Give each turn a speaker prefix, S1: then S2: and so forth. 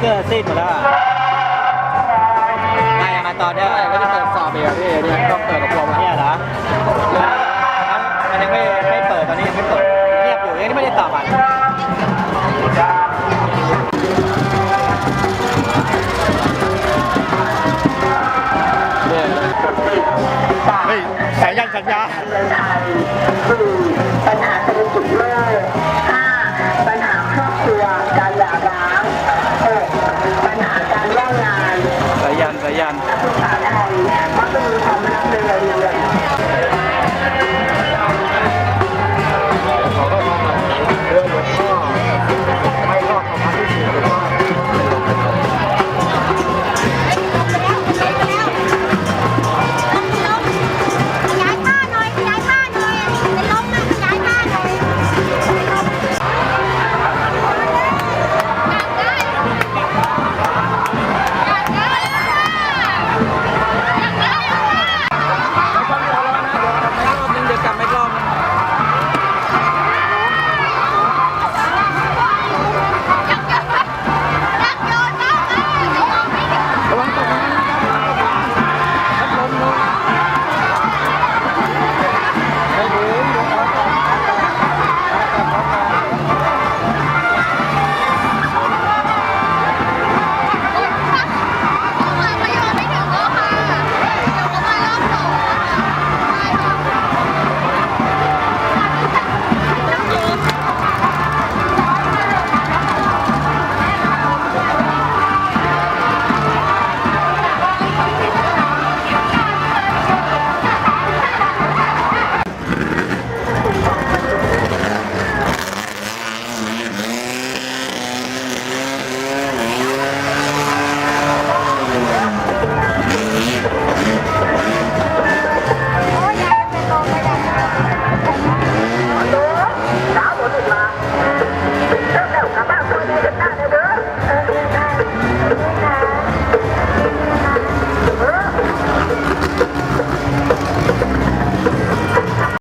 S1: เกอร์ซีดหมดแล้วไม่อะมาตอนเนี้ก็จะเปิดสอบเองอะพ
S2: ี่
S1: นี่ต้องเปิดกับพมันเนี่ยเหมันมัยังไม่ไม่เปิดตอนนี้ยังไม่เปิดเงียบอยู่ยังไม่ได้ตอบอะเฮ้ยสายยันสัญญา Chillán.